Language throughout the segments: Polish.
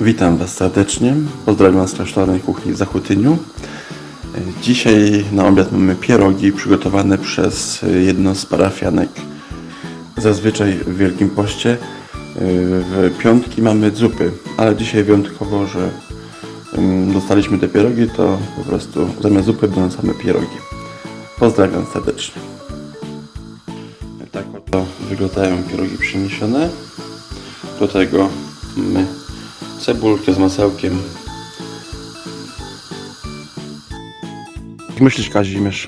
Witam Was serdecznie. Pozdrawiam z klasztornej kuchni w Zachutyniu. Dzisiaj na obiad mamy pierogi przygotowane przez jedną z parafianek. Zazwyczaj w Wielkim Poście w piątki mamy zupy, ale dzisiaj wyjątkowo, że dostaliśmy te pierogi, to po prostu zamiast zupy będą same pierogi. Pozdrawiam serdecznie. Tak oto wyglądają pierogi przyniesione. Do tego mamy cebulkę z masełkiem. Jak myślisz Kazimierz?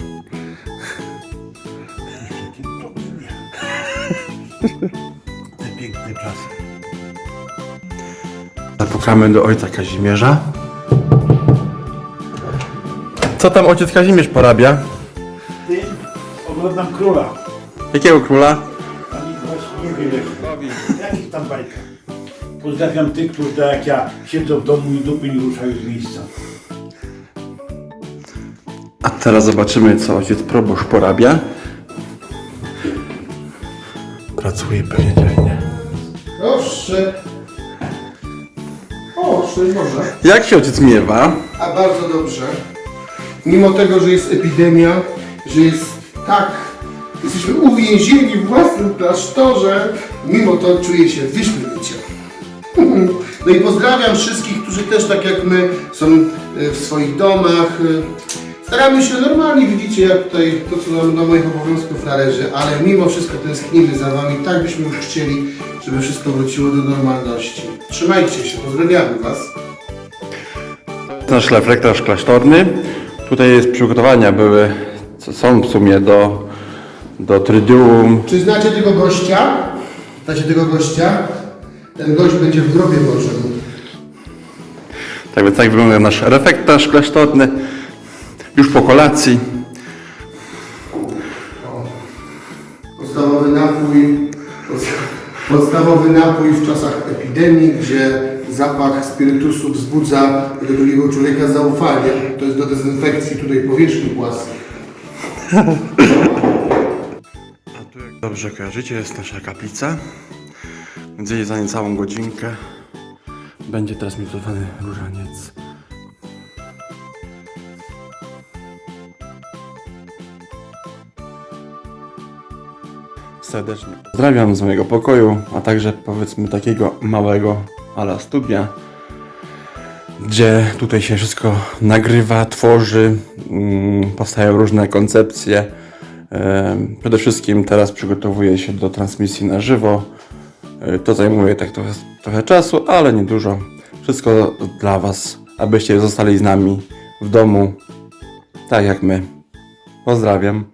Te piękne czasy. Zapukamy do ojca Kazimierza. Co tam ojciec Kazimierz porabia? Ty oglądam króla. Jakiego króla? Ani właśnie nie wiem jak. Jakich tam bajka. Pozdrawiam tych, którzy tak jak ja siedzą w domu i dupy nie ruszają z miejsca. A teraz zobaczymy, co ojciec proboszcz porabia. Pracuje pewnie dzielnie. Proszę. O, szczęść Boże. Jak się ojciec miewa? A bardzo dobrze. Mimo tego, że jest epidemia, że jest tak, jesteśmy uwięzieni w własnym klasztorze, mimo to czuję się wyśmienicie. No i pozdrawiam wszystkich, którzy też tak jak my są e, w swoich domach. e, Staramy się normalnie, widzicie jak tutaj to co nam do moich obowiązków należy, ale mimo wszystko tęsknimy za wami, tak byśmy już chcieli, żeby wszystko wróciło do normalności. Trzymajcie się, pozdrawiamy was. Nasz reflektorz klasztorny. Tutaj jest przygotowania były, co są w sumie do, do Tryduum. Czy znacie tego gościa? Znacie tego gościa? Ten gość będzie w grobie Bożym. Tak więc tak wygląda nasz reflektorz klasztorny. Już po kolacji. Podstawowy napój, podsta- podstawowy napój w czasach epidemii, gdzie zapach spirytusu wzbudza do drugiego człowieka zaufanie. To jest do dezynfekcji tutaj powierzchni płaskiej. A tu jak dobrze kojarzycie jest nasza kaplica. Gdzie za niecałą godzinkę będzie transmitowany różaniec. Serdecznie pozdrawiam z mojego pokoju, a także powiedzmy takiego małego ala studia, gdzie tutaj się wszystko nagrywa, tworzy, mm, powstają różne koncepcje. Przede wszystkim teraz przygotowuję się do transmisji na żywo. E, To zajmuje tak trochę, trochę czasu, ale nie dużo. Wszystko dla Was, abyście zostali z nami w domu, tak jak my. Pozdrawiam.